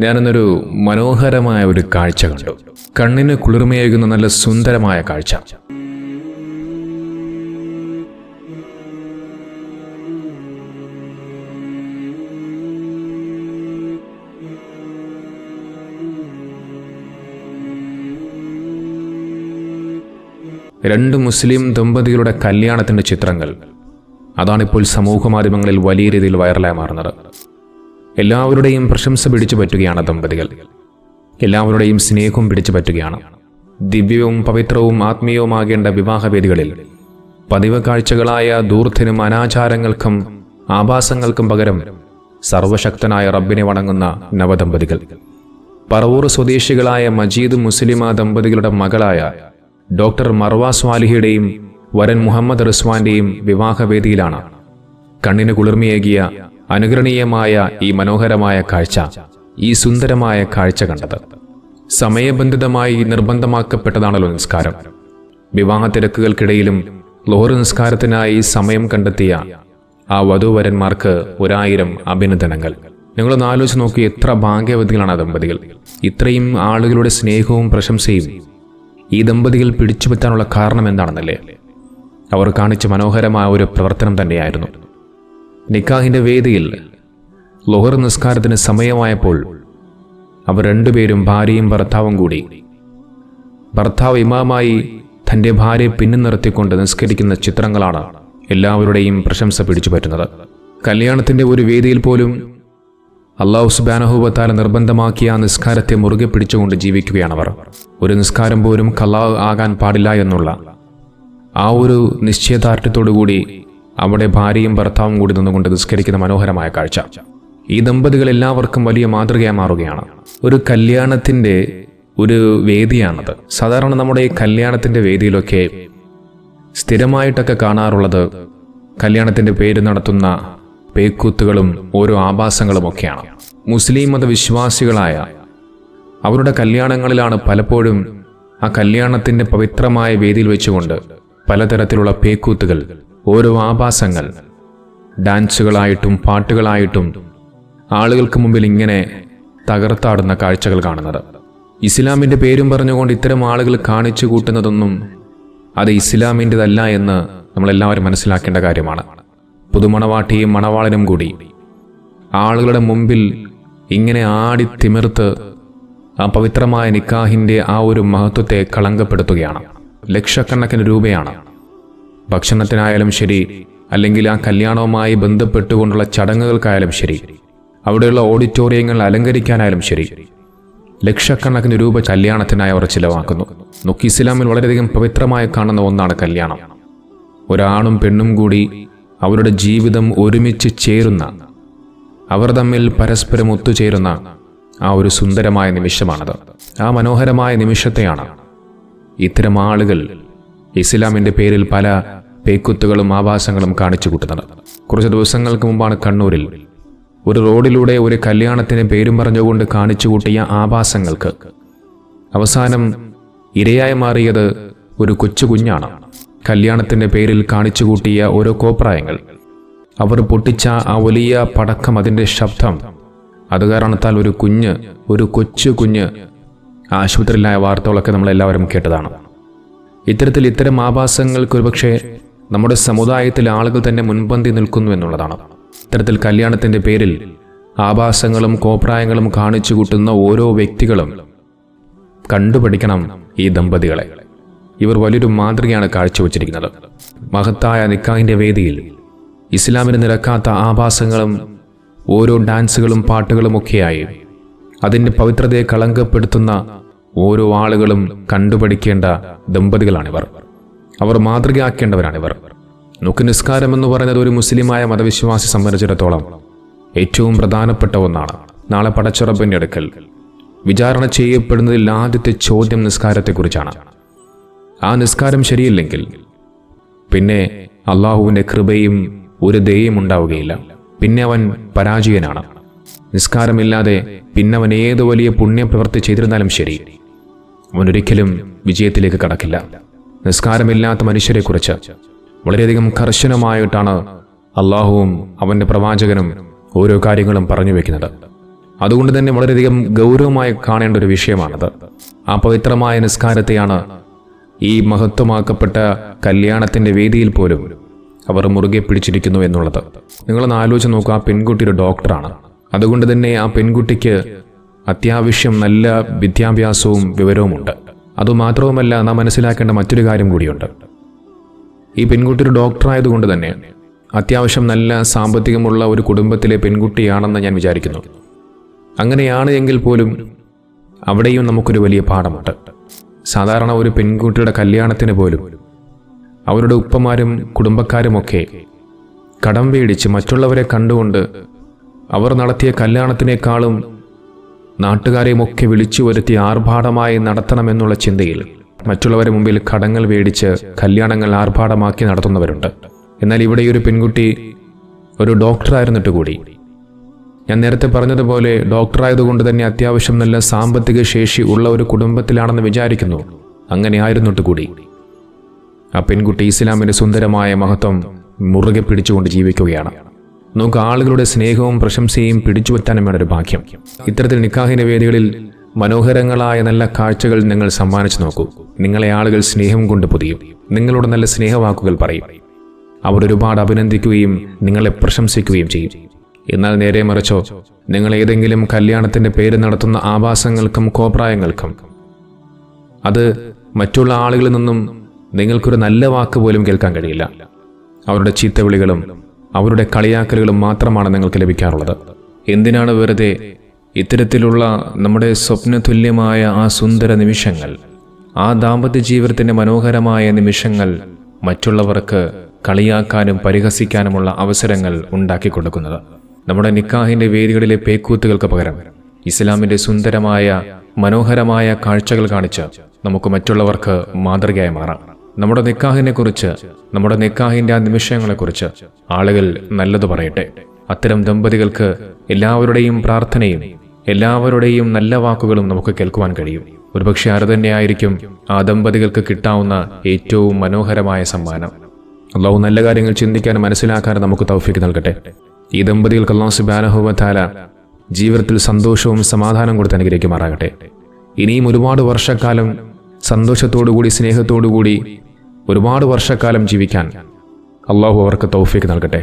ഞാനിന്നൊരു മനോഹരമായ ഒരു കാഴ്ച കണ്ടു. കണ്ണിന് കുളിർമയേകുന്ന നല്ല സുന്ദരമായ കാഴ്ച. രണ്ട് മുസ്ലിം ദമ്പതികളുടെ കല്യാണത്തിന്റെ ചിത്രങ്ങൾ. അതാണിപ്പോൾ സമൂഹ മാധ്യമങ്ങളിൽ വലിയ രീതിയിൽ വൈറലായി മാറുന്നത്. എല്ലാവരുടെയും പ്രശംസ പിടിച്ചു പറ്റുകയാണ് ദമ്പതികൾ. എല്ലാവരുടെയും സ്നേഹവും പിടിച്ചു പറ്റുകയാണ്. ദിവ്യവും പവിത്രവും ആത്മീയവുമാകേണ്ട വിവാഹവേദികളിൽ പതിവ് കാഴ്ചകളായ ദൂർത്തിനും അനാചാരങ്ങൾക്കും ആഭാസങ്ങൾക്കും പകരം സർവശക്തനായ റബ്ബിനെ വണങ്ങുന്ന നവദമ്പതികൾ. പറവൂർ സ്വദേശികളായ മജീദ് മുസ്ലിമ ദമ്പതികളുടെ മകളായ ഡോക്ടർ മർവ സ്വാലിഹിയുടെയും വരൻ മുഹമ്മദ് റിസ്വാന്റെയും വിവാഹവേദിയിലാണ്. കണ്ണിന് കുളിർമയേകിയ അനുകരണീയമായ ഈ മനോഹരമായ കാഴ്ച ഈ സുന്ദരമായ കാഴ്ച കണ്ടത്. സമയബന്ധിതമായി നിർബന്ധമാക്കപ്പെട്ടതാണല്ലോ നിസ്കാരം. വിവാഹ തിരക്കുകൾക്കിടയിലും ലോഹർ നിസ്കാരത്തിനായി സമയം കണ്ടെത്തിയ ആ വധുവരന്മാർക്ക് ഒരായിരം അഭിനന്ദനങ്ങൾ. നിങ്ങളൊന്ന് ആലോചിച്ച് നോക്കി എത്ര ഭാഗ്യവതികളാണ് ആ ദമ്പതികൾ. ഇത്രയും ആളുകളുടെ സ്നേഹവും പ്രശംസയും ഈ ദമ്പതികൾ പിടിച്ചുപറ്റാനുള്ള കാരണം എന്താണെന്നല്ലേ? അവർ കാണിച്ച മനോഹരമായ ഒരു പ്രവർത്തനം തന്നെയായിരുന്നു. നിക്കാഹിന്റെ വേദിയിൽ ലോഹർ നിസ്കാരത്തിന് സമയമായപ്പോൾ അവർ രണ്ടുപേരും ഭാര്യയും ഭർത്താവും കൂടി. ഭർത്താവ് ഇമാമായി തന്റെ ഭാര്യയെ പിന്നു നിർത്തിക്കൊണ്ട് നിസ്കരിക്കുന്ന ചിത്രങ്ങളാണ് എല്ലാവരുടെയും പ്രശംസ പിടിച്ചു പറ്റുന്നത്. കല്യാണത്തിന്റെ ഒരു വേദിയിൽ പോലും അള്ളാഹു സുബാനഹുബത്താല നിർബന്ധമാക്കിയ ആ നിസ്കാരത്തെ മുറുകെ പിടിച്ചുകൊണ്ട് ജീവിക്കുകയാണവർ. ഒരു നിസ്കാരം പോലും കലാ ആകാൻ പാടില്ല എന്നുള്ള ആ ഒരു നിശ്ചയദാർഢ്യത്തോടുകൂടി അവിടെ ഭാര്യയും ഭർത്താവും കൂടി നിന്നുകൊണ്ട് നിസ്കരിക്കുന്ന മനോഹരമായ കാഴ്ച. ഈ ദമ്പതികൾ എല്ലാവർക്കും വലിയ മാതൃകയായി മാറുകയാണ്. ഒരു കല്യാണത്തിന്റെ ഒരു വേദിയാണത്. സാധാരണ നമ്മുടെ ഈ കല്യാണത്തിന്റെ വേദിയിലൊക്കെ സ്ഥിരമായിട്ടൊക്കെ കാണാറുള്ളത് കല്യാണത്തിന്റെ പേര് നടത്തുന്ന പേക്കൂത്തുകളും ഓരോ ആഭാസങ്ങളും ഒക്കെയാണ്. മുസ്ലിം മതവിശ്വാസികളായ അവരുടെ കല്യാണങ്ങളിലാണ് പലപ്പോഴും ആ കല്യാണത്തിന്റെ പവിത്രമായ വേദിയിൽ വെച്ചുകൊണ്ട് പലതരത്തിലുള്ള പേക്കൂത്തുകൾ ഓരോ ആഭാസങ്ങൾ ഡാൻസുകളായിട്ടും പാട്ടുകളായിട്ടും ആളുകൾക്ക് മുമ്പിൽ ഇങ്ങനെ തകർത്താടുന്ന കാഴ്ചകൾ കാണുന്നത്. ഇസ്ലാമിന്റെ പേരും പറഞ്ഞുകൊണ്ട് ഇത്തരം ആളുകൾ കാണിച്ചു കൂട്ടുന്നതൊന്നും അത് ഇസ്ലാമിന്റെതല്ല എന്ന് നമ്മളെല്ലാവരും മനസ്സിലാക്കേണ്ട കാര്യമാണ്. പുതുമണവാട്ടിയും മണവാളനും കൂടി ആളുകളുടെ മുമ്പിൽ ഇങ്ങനെ ആടി തിമിർത്ത് ആ പവിത്രമായ നിക്കാഹിന്റെ ആ ഒരു മഹത്വത്തെ കളങ്കപ്പെടുത്തുകയാണ്. ലക്ഷക്കണക്കിന് രൂപയാണ്. ഭക്ഷണത്തിനായാലും ശരി അല്ലെങ്കിൽ ആ കല്യാണവുമായി ബന്ധപ്പെട്ടുകൊണ്ടുള്ള ചടങ്ങുകൾക്കായാലും ശരി അവിടെയുള്ള ഓഡിറ്റോറിയങ്ങൾ അലങ്കരിക്കാനായാലും ശരി ലക്ഷക്കണക്കിന് രൂപ കല്യാണത്തിനായി അവർ ചിലവാക്കുന്നു. നുക്കി ഇസ്ലാമിൽ വളരെയധികം പവിത്രമായി കാണുന്ന ഒന്നാണ് കല്യാണം. ഒരാണും പെണ്ണും കൂടി അവരുടെ ജീവിതം ഒരുമിച്ച് ചേരുന്ന അവർ തമ്മിൽ പരസ്പരം ഒത്തുചേരുന്ന ആ ഒരു സുന്ദരമായ നിമിഷമാണത്. ആ മനോഹരമായ നിമിഷത്തെയാണ് ഇത്തരം ആളുകൾ ഇസ്ലാമിന്റെ പേരിൽ പല പേക്കുത്തുകളും ആവാസങ്ങളും കാണിച്ചു കൂട്ടുന്നത് കുറച്ച് ദിവസങ്ങൾക്ക് മുമ്പാണ് കണ്ണൂരിൽ ഒരു റോഡിലൂടെ ഒരു കല്യാണത്തിന് പേരും പറഞ്ഞുകൊണ്ട് കാണിച്ചു കൂട്ടിയ ആവാസങ്ങൾക്ക് അവസാനം ഇരയായി മാറിയത് ഒരു കൊച്ചു കുഞ്ഞാണ്. കല്യാണത്തിന്റെ പേരിൽ കാണിച്ചു കൂട്ടിയ ഓരോ കോപ്രായങ്ങൾ. അവർ പൊട്ടിച്ച ആ വലിയ പടക്കം അതിന്റെ ശബ്ദം. അത് കാരണത്താൽ ഒരു കുഞ്ഞ് ഒരു കൊച്ചു കുഞ്ഞ് ആശുപത്രിയിലായ വാർത്തകളൊക്കെ നമ്മളെല്ലാവരും കേട്ടതാണ്. ഇത്തരത്തിൽ ഇത്തരം ആഭാസങ്ങൾക്ക് ഒരുപക്ഷെ നമ്മുടെ സമുദായത്തിലെ ആളുകൾ തന്നെ മുൻപന്തി നിൽക്കുന്നു എന്നുള്ളതാണ്. ഇത്തരത്തിൽ കല്യാണത്തിന്റെ പേരിൽ ആഭാസങ്ങളും കോപ്രായങ്ങളും കാണിച്ചു കൂട്ടുന്ന ഓരോ വ്യക്തികളും കണ്ടുപഠിക്കണം ഈ ദമ്പതികളെ. ഇവർ വലിയൊരു മാതൃകയാണ് കാഴ്ചവെച്ചിരിക്കുന്നത്. മഹത്തായ നിക്കാഹിന്റെ വേദിയിൽ ഇസ്ലാമിന് നിരക്കാത്ത ആഭാസങ്ങളും ഓരോ ഡാൻസുകളും പാട്ടുകളും ഒക്കെയായി അതിന്റെ പവിത്രതയെ കളങ്കപ്പെടുത്തുന്ന ഓരോ ആളുകളും കണ്ടുപഠിക്കേണ്ട ദമ്പതികളാണിവർ. അവർ മാതൃകയാക്കേണ്ടവരാണിവർ. നുക്ക് നിസ്കാരം എന്ന് പറയുന്നത് ഒരു മുസ്ലിമായ മതവിശ്വാസി സംബന്ധിച്ചിടത്തോളം ഏറ്റവും പ്രധാനപ്പെട്ട ഒന്നാണ്. നാളെ പടച്ചുറപ്പിന്റെ അടുക്കൽ വിചാരണ ചെയ്യപ്പെടുന്നതിൽ ആദ്യത്തെ ചോദ്യം നിസ്കാരത്തെക്കുറിച്ചാണ്. ആ നിസ്കാരം ശരിയില്ലെങ്കിൽ പിന്നെ അള്ളാഹുവിന്റെ കൃപയും ഒരു ദയും ഉണ്ടാവുകയില്ല. പിന്നെ അവൻ പരാജയനാണ്. നിസ്കാരമില്ലാതെ പിന്നെ അവൻ ഏത് വലിയ പുണ്യപ്രവൃത്തി ചെയ്തിരുന്നാലും ശരി. അവൻ ഒരിക്കലും വിജയത്തിലേക്ക് കടക്കില്ല. നിസ്കാരമില്ലാത്ത മനുഷ്യരെക്കുറിച്ച് വളരെയധികം കർശനമായിട്ടാണ് അള്ളാഹുവും അവന്റെ പ്രവാചകനും ഓരോ കാര്യങ്ങളും പറഞ്ഞു വെക്കുന്നത്. അതുകൊണ്ട് തന്നെ വളരെയധികം ഗൗരവമായി കാണേണ്ട ഒരു വിഷയമാണത്. ആ പവിത്രമായ നിസ്കാരത്തെയാണ് ഈ മഹത്വമാക്കപ്പെട്ട കല്യാണത്തിന്റെ വേദിയിൽ പോലും അവർ മുറുകെ പിടിച്ചിരിക്കുന്നു എന്നുള്ളത്. നിങ്ങളൊന്ന് ആലോചിച്ച് നോക്കുക ആ പെൺകുട്ടി ഒരു ഡോക്ടറാണ്. അതുകൊണ്ട് തന്നെ ആ പെൺകുട്ടിക്ക് അത്യാവശ്യം നല്ല വിദ്യാഭ്യാസവും വിവരവുമുണ്ട്. അതുമാത്രവുമല്ല നാം മനസ്സിലാക്കേണ്ട മറ്റൊരു കാര്യം കൂടിയുണ്ട്. ഈ പെൺകുട്ടി ഒരു ഡോക്ടറായതുകൊണ്ട് തന്നെ അത്യാവശ്യം നല്ല സാമ്പത്തികമുള്ള ഒരു കുടുംബത്തിലെ പെൺകുട്ടിയാണെന്ന് ഞാൻ വിചാരിക്കുന്നു. അങ്ങനെയാണ് എങ്കിൽ പോലും അവിടെയും നമുക്കൊരു വലിയ പാഠമുണ്ട്. സാധാരണ ഒരു പെൺകുട്ടിയുടെ കല്യാണത്തിന് പോലും അവരുടെ ഉപ്പമാരും കുടുംബക്കാരുമൊക്കെ കടം പേടിച്ച് മറ്റുള്ളവരെ കണ്ടുകൊണ്ട് അവർ നടത്തിയ കല്യാണത്തിനേക്കാളും നാട്ടുകാരെയും ഒക്കെ വിളിച്ചു വരുത്തി ആർഭാടമായി നടത്തണമെന്നുള്ള ചിന്തയിൽ മറ്റുള്ളവരെ മുമ്പിൽ കടങ്ങൾ മേടിച്ച് കല്യാണങ്ങൾ ആർഭാടമാക്കി നടത്തുന്നവരുണ്ട്. എന്നാൽ ഇവിടെ ഒരു പെൺകുട്ടി ഒരു ഡോക്ടറായിരുന്നിട്ട് കൂടി. ഞാൻ നേരത്തെ പറഞ്ഞതുപോലെ ഡോക്ടറായതുകൊണ്ട് തന്നെ അത്യാവശ്യം നല്ല സാമ്പത്തിക ശേഷി ഉള്ള ഒരു കുടുംബത്തിലാണെന്ന് വിചാരിക്കുന്നു. അങ്ങനെ ആയിരുന്നിട്ട് കൂടി. ആ പെൺകുട്ടി ഇസ്ലാമിന്റെ സുന്ദരമായ മഹത്വം മുറുകെ പിടിച്ചുകൊണ്ട് ജീവിക്കുകയാണ്. നമുക്ക് ആളുകളുടെ സ്നേഹവും പ്രശംസയും പിടിച്ചുപറ്റാനും വേണ്ട ഒരു ഭാഗ്യം. ഇത്തരത്തിൽ നിക്കാഹിന്റെ വേദികളിൽ മനോഹരങ്ങളായ നല്ല കാഴ്ചകൾ നിങ്ങൾ സമ്മാനിച്ചു നോക്കൂ. നിങ്ങളെ ആളുകൾ സ്നേഹം കൊണ്ട് പൊതിയും. നിങ്ങളോട് നല്ല സ്നേഹവാക്കുകൾ പറയും. അവർ ഒരുപാട് അഭിനന്ദിക്കുകയും നിങ്ങളെ പ്രശംസിക്കുകയും ചെയ്യും. എന്നാൽ നേരെ മറിച്ചോ നിങ്ങൾ ഏതെങ്കിലും കല്യാണത്തിന്റെ പേര് നടത്തുന്ന ആവാസങ്ങൾക്കും കോപ്രായങ്ങൾക്കും. അത് മറ്റുള്ള ആളുകളിൽ നിന്നും നിങ്ങൾക്കൊരു നല്ല വാക്ക് പോലും കേൾക്കാൻ കഴിയില്ല. അവരുടെ ചീത്തവിളികളും അവരുടെ കളിയാക്കലുകളും മാത്രമാണ് നിങ്ങൾക്ക് ലഭിക്കാറുള്ളത്. എന്തിനാണ് വെറുതെ ഇത്തരത്തിലുള്ള നമ്മുടെ സ്വപ്നതുല്യമായ ആ സുന്ദര നിമിഷങ്ങൾ ആ ദാമ്പത്യ ജീവിതത്തിന്റെ മനോഹരമായ നിമിഷങ്ങൾ മറ്റുള്ളവർക്ക് കളിയാക്കാനും പരിഹസിക്കാനുമുള്ള അവസരങ്ങൾ ഉണ്ടാക്കി കൊടുക്കുന്നത് നമ്മുടെ നിക്കാഹിന്റെ വേദികളിലെ പേക്കൂത്തുകൾക്ക് പകരം ഇസ്ലാമിന്റെ സുന്ദരമായ മനോഹരമായ കാഴ്ചകൾ കാണിച്ച് നമുക്ക് മറ്റുള്ളവർക്ക് മാതൃകയായി മാറാം. നമ്മുടെ നിക്കാഹിനെ കുറിച്ച് നമ്മുടെ നിക്കാഹിന്റെ ആ നിമിഷങ്ങളെക്കുറിച്ച് ആളുകൾ നല്ലത് പറയട്ടെ. അത്തരം ദമ്പതികൾക്ക് എല്ലാവരുടെയും പ്രാർത്ഥനയും എല്ലാവരുടെയും നല്ല വാക്കുകളും നമുക്ക് കേൾക്കുവാൻ കഴിയും. ഒരുപക്ഷെ അത് തന്നെയായിരിക്കും ആ ദമ്പതികൾക്ക് കിട്ടാവുന്ന ഏറ്റവും മനോഹരമായ സമ്മാനം. അള്ളാഹു നല്ല കാര്യങ്ങൾ ചിന്തിക്കാനും മനസ്സിലാക്കാനും നമുക്ക് തൗഫിക്ക് നൽകട്ടെ. ഈ ദമ്പതികൾക്ക് അള്ളാഹു സുബാനഹുബാല ജീവിതത്തിൽ സന്തോഷവും സമാധാനം കൊടുത്ത് അനുഗ്രഹിക്കുമാറാകട്ടെ. ഇനിയും ഒരുപാട് വർഷക്കാലം സന്തോഷത്തോടുകൂടി സ്നേഹത്തോടുകൂടി ഒരുപാട് വർഷക്കാലം ജീവിക്കാൻ അള്ളാഹു അവർക്ക് തൗഫീക്ക് നൽകട്ടെ.